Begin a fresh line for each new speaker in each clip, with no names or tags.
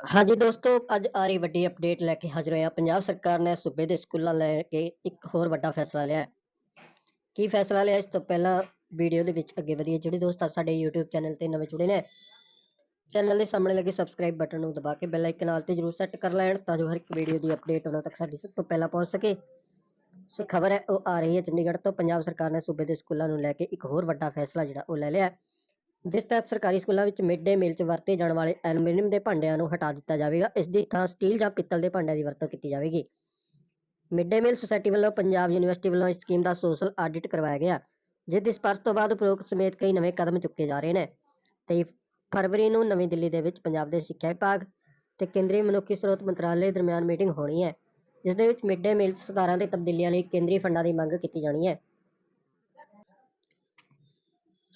ਹਾਂਜੀ ਦੋਸਤੋ, ਅੱਜ ਆ ਰਹੀ ਵੱਡੀ ਅਪਡੇਟ ਲੈ ਕੇ ਹਾਜ਼ਰ ਹੋਇਆ। ਪੰਜਾਬ ਸਰਕਾਰ ਨੇ ਸੂਬੇ ਦੇ ਸਕੂਲਾਂ ਲੈ ਕੇ ਇੱਕ ਹੋਰ ਵੱਡਾ ਫੈਸਲਾ ਲਿਆ। ਕੀ ਫੈਸਲਾ ਲਿਆ? ਇਸ ਤੋਂ ਪਹਿਲਾਂ ਵੀਡੀਓ ਦੇ ਵਿੱਚ ਅੱਗੇ ਵਧੀਏ ਜਿਹੜੇ ਦੋਸਤ ਅੱਜ ਸਾਡੇ YouTube ਚੈਨਲ ਤੇ ਨਵੇਂ ਜੁੜੇ ਨੇ, ਚੈਨਲ ਦੇ ਸਾਹਮਣੇ ਲੱਗੇ ਸਬਸਕ੍ਰਾਈਬ ਬਟਨ ਨੂੰ ਦਬਾ ਕੇ ਬੈਲ ਆਈਕਨ ਨਾਲ ਤੇ ਜਰੂਰ ਸੈੱਟ ਕਰ ਲੈਣ ਤਾਂ ਜੋ ਹਰ ਇੱਕ ਵੀਡੀਓ ਦੀ ਅਪਡੇਟ ਉਹਨਾਂ ਤੱਕ ਸਾਡੀ ਸਭ ਤੋਂ ਪਹਿਲਾਂ ਪਹੁੰਚ ਸਕੇ। ਸੋ ਖਬਰ ਹੈ, ਉਹ ਆ ਰਹੀ ਹੈ ਚੰਡੀਗੜ੍ਹ ਤੋਂ। ਪੰਜਾਬ ਸਰਕਾਰ ਨੇ ਸੂਬੇ ਦੇ ਸਕੂਲਾਂ ਨੂੰ ਲੈ ਕੇ ਇੱਕ ਹੋਰ ਵੱਡਾ ਫੈਸਲਾ ਜਿਹੜਾ ਉਹ ਲੈ ਲਿਆ। ਜਿਸ ਤਹਿਤ ਸਰਕਾਰੀ ਸਕੂਲਾਂ ਵਿੱਚ ਮਿਡ ਡੇ ਮੀਲ 'ਚ ਵਰਤੇ ਜਾਣ ਵਾਲੇ ਐਲੂਮੀਨੀਅਮ ਦੇ ਭਾਂਡਿਆਂ ਨੂੰ ਹਟਾ ਦਿੱਤਾ ਜਾਵੇਗਾ। ਇਸ ਦੀ ਥਾਂ ਸਟੀਲ ਜਾਂ ਪਿੱਤਲ ਦੇ ਭਾਂਡਿਆਂ ਦੀ ਵਰਤੋਂ ਕੀਤੀ ਜਾਵੇਗੀ। ਮਿਡ ਡੇ ਮੀਲ ਸੁਸਾਇਟੀ ਵੱਲੋਂ ਪੰਜਾਬ ਯੂਨੀਵਰਸਿਟੀ ਵੱਲੋਂ ਇਸ ਸਕੀਮ ਦਾ ਸੋਸ਼ਲ ਆਡਿਟ ਕਰਵਾਇਆ ਗਿਆ, ਜਿਸ ਦੀ ਸਪਰਸ਼ ਤੋਂ ਬਾਅਦ ਉਪਰੋਕਤ ਸਮੇਤ ਕਈ ਨਵੇਂ ਕਦਮ ਚੁੱਕੇ ਜਾ ਰਹੇ ਨੇ। 23 ਫਰਵਰੀ ਨੂੰ ਨਵੀਂ ਦਿੱਲੀ ਦੇ ਵਿੱਚ ਪੰਜਾਬ ਦੇ ਸਿੱਖਿਆ ਵਿਭਾਗ ਤੇ ਕੇਂਦਰੀ ਮਨੁੱਖੀ ਸਰੋਤ ਮੰਤਰਾਲੇ ਦਰਮਿਆਨ ਮੀਟਿੰਗ ਹੋਣੀ ਹੈ, ਜਿਸ ਦੇ ਵਿੱਚ ਮਿਡ ਡੇ ਮੀਲ 'ਚ ਸੁਧਾਰਾਂ ਤੇ ਤਬਦੀਲੀਆਂ ਲਈ ਕੇਂਦਰੀ ਫੰਡਾਂ ਦੀ ਮੰਗ ਕੀਤੀ ਜਾਣੀ ਹੈ।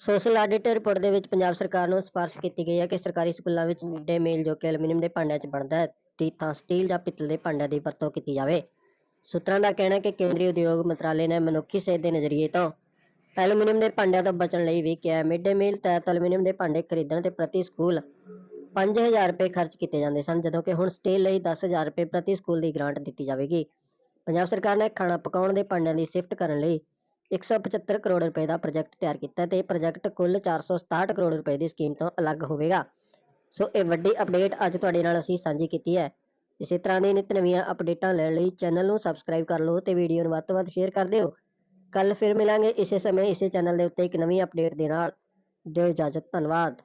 ਸੋਸ਼ਲ ਆਡਿਟ ਰਿਪੋਰਟ ਦੇ ਵਿੱਚ ਪੰਜਾਬ ਸਰਕਾਰ ਨੂੰ ਸਿਫਾਰਸ਼ ਕੀਤੀ ਗਈ ਹੈ ਕਿ ਸਰਕਾਰੀ ਸਕੂਲਾਂ ਵਿੱਚ ਮਿਡ ਡੇ ਮੀਲ ਜੋ ਕਿ ਐਲੂਮੀਨੀਅਮ ਦੇ ਭਾਂਡਿਆਂ 'ਚ ਬਣਦਾ ਹੈ ਦੀ ਥਾਂ ਸਟੀਲ ਜਾਂ ਪਿੱਤਲ ਦੇ ਭਾਂਡਿਆਂ ਦੀ ਵਰਤੋਂ ਕੀਤੀ ਜਾਵੇ। ਸੂਤਰਾਂ ਦਾ ਕਹਿਣਾ ਹੈ ਕਿ ਕੇਂਦਰੀ ਉਦਯੋਗ ਮੰਤਰਾਲੇ ਨੇ ਮਨੁੱਖੀ ਸਿਹਤ ਦੇ ਨਜ਼ਰੀਏ ਤੋਂ ਐਲੂਮੀਨੀਅਮ ਦੇ ਭਾਂਡਿਆਂ ਤੋਂ ਬਚਣ ਲਈ ਵੀ ਕਿਹਾ ਮਿਡ ਡੇ ਮੀਲ ਤਹਿਤ ਐਲੂਮੀਨੀਅਮ ਦੇ ਭਾਂਡੇ ਖਰੀਦਣ ਤੇ ਪ੍ਰਤੀ ਸਕੂਲ 5000 ਰੁਪਏ ਖਰਚ ਕੀਤੇ ਜਾਂਦੇ ਸਨ, ਜਦੋਂ ਕਿ ਹੁਣ ਸਟੀਲ ਲਈ 10000 ਰੁਪਏ ਪ੍ਰਤੀ ਸਕੂਲ ਦੀ ਗ੍ਰਾਂਟ ਦਿੱਤੀ ਜਾਵੇਗੀ। ਪੰਜਾਬ ਸਰਕਾਰ ਨੇ ਖਾਣਾ ਪਕਾਉਣ ਦੇ ਭਾਂਡਿਆਂ ਦੀ ਸ਼ਿਫਟ ਕਰਨ ਲਈ 175 ਕਰੋੜ ਰੁਪਏ ਦਾ ਪ੍ਰੋਜੈਕਟ ਤਿਆਰ ਕੀਤਾ ਹੈ ਤੇ ਇਹ ਪ੍ਰੋਜੈਕਟ ਕੁੱਲ 467 ਕਰੋੜ ਰੁਪਏ ਦੀ ਸਕੀਮ ਤੋਂ ਅਲੱਗ ਹੋਵੇਗਾ। ਸੋ ਇਹ ਵੱਡੀ ਅਪਡੇਟ ਅੱਜ ਤੁਹਾਡੇ ਨਾਲ ਅਸੀਂ ਸਾਂਝੀ ਕੀਤੀ ਹੈ। ਇਸੇ ਤਰ੍ਹਾਂ ਦੀ ਨਿਤ ਨਵੀਆਂ ਅਪਡੇਟਾਂ ਲੈਣ ਲਈ ਚੈਨਲ ਨੂੰ ਸਬਸਕ੍ਰਾਈਬ ਕਰ ਲਓ ਤੇ ਵੀਡੀਓ ਨੂੰ ਵੱਧ ਤੋਂ ਵੱਧ ਸ਼ੇਅਰ ਕਰ ਦਿਓ। ਕੱਲ ਫਿਰ ਮਿਲਾਂਗੇ ਇਸੇ ਸਮੇਂ ਇਸੇ ਚੈਨਲ ਦੇ ਉੱਤੇ ਇੱਕ ਨਵੀਂ ਅਪਡੇਟ ਦੇ ਨਾਲ। ਦਿਓ ਇਜਾਜ਼ਤ, ਧੰਨਵਾਦ।